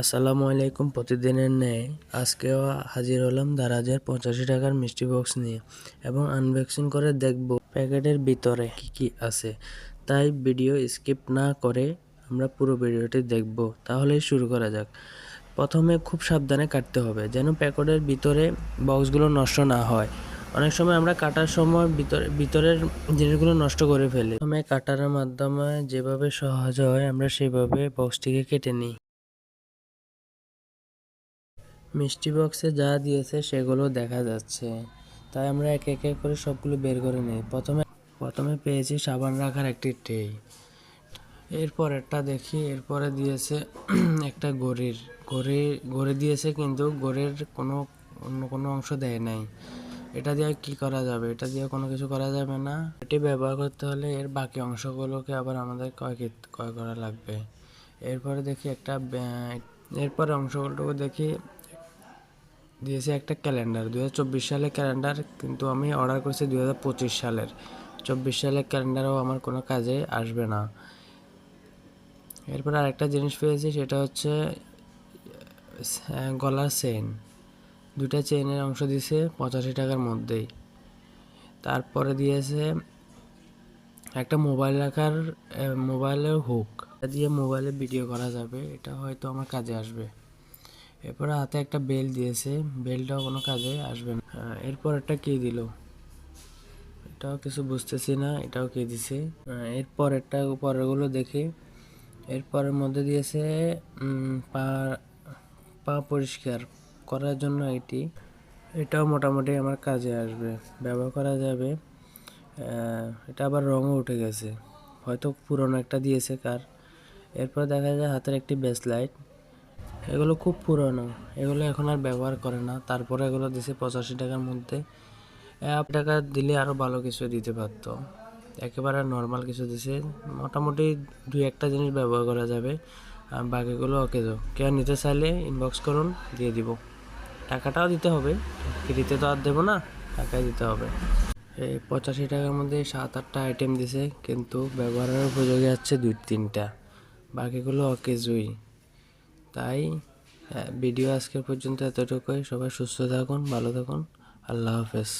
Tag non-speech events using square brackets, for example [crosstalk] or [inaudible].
আসসালামু আলাইকুম, প্রতিদিনের ন্যায়। আজকেও হাজির হলাম দারাজের পঁচাশি টাকার মিষ্টি বক্স নিয়ে এবং আনবক্সিং করে দেখব প্যাকেটের ভিতরে কি কি আছে। তাই ভিডিও স্কিপ না করে আমরা পুরো ভিডিওটি দেখব। তাহলেই শুরু করা যাক। প্রথমে খুব সাবধানে কাটতে হবে যেন প্যাকেটের ভিতরে বক্সগুলো নষ্ট না হয়। অনেক সময় আমরা কাটার সময় ভিতরে, ভিতরের জিনিসগুলো নষ্ট করে ফেলি। প্রথমে কাটারের মাধ্যমে যেভাবে সহজ হয় আমরা সেভাবে বক্সটিকে কেটে নিই। মিষ্টি বক্সে যা দিয়েছে সেগুলো দেখা যাচ্ছে। তাই আমরা একে একে করে সবগুলো বের করে নিই। প্রথমে প্রথমে পেয়েছি সাবান রাখার একটি ট্রে। এরপর একটা দেখি, এরপরে দিয়েছে [clears throat] একটা গড়ির গড়ি গড়ে দিয়েছে কিন্তু গড়ির কোনো অন্য কোনো অংশ দেয় নাই। এটা দিয়ে কি করা যাবে? এটা দিয়ে কোনো কিছু করা যাবে না। এটি ব্যবহার করতে হলে এর বাকি অংশগুলোকে আবার আমাদের ক্রয় ক্রয় করা লাগবে। এরপরে দেখি একটা এরপরে অংশগুলোকে দেখি। দিয়েছে একটা ক্যালেন্ডার দু হাজার চব্বিশ সালের ক্যালেন্ডার কিন্তু আমি অর্ডার করেছি দু হাজার পঁচিশ সালের। চব্বিশ সালের ক্যালেন্ডারও আমার কোনো কাজে আসবে না। এরপর আরেকটা জিনিস পেয়েছি, সেটা হচ্ছে গলার চেন দুটা চেনের অংশ দিয়েছে পঁচাশি টাকার মধ্যেই। তারপরে দিয়েছে একটা মোবাইল রাখার মোবাইলের হুক। দিয়ে মোবাইলে ভিডিও করা যাবে, এটা হয়তো আমার কাজে আসবে। এরপরে হাতে একটা বেল দিয়েছে, বেলটাও কোনো কাজে আসবে না। এরপর একটা কি দিল? এটাও কিছু বুঝতেছি না, এটাও কি দিছে? এরপর একটা পরেরগুলো দেখি। এরপরের মধ্যে দিয়েছে পা পা পরিষ্কার করার জন্য এটি এটাও মোটামুটি আমার কাজে আসবে, ব্যবহার করা যাবে। এটা আবার রঙও উঠে গেছে। হয়তো পুরনো একটা দিয়েছে কার। এরপর দেখা যায় হাতের একটি লাইট এগুলো খুব পুরনো। এগুলো এখন আর ব্যবহার করে না। তারপরে এগুলো দিছে পঁচাশি টাকার মধ্যে। এক টাকা দিলে আরও ভালো কিছু দিতে পারতো। একেবারে নর্মাল কিছু দিছে। মোটামুটি দুই একটা জিনিস ব্যবহার করা যাবে। আর বাকিগুলো ওকে যাও কেউ নিতে চাইলে ইনবক্স করুন, দিয়ে দিব। টাকাটাও দিতে হবে। ফ্রিতে তো আর দেবো না, টাকাই দিতে হবে। এই পঁচাশি টাকার মধ্যে সাত আটটা আইটেম দিছে, কিন্তু ব্যবহারের উপযোগী আছে দুই তিনটা। বাকিগুলো অকেজুই তাই ভিডিও আজকের পর্যন্ত এতটুকুই। সবাই সুস্থ থাকুন ভালো থাকুন। আল্লাহ হাফেজ।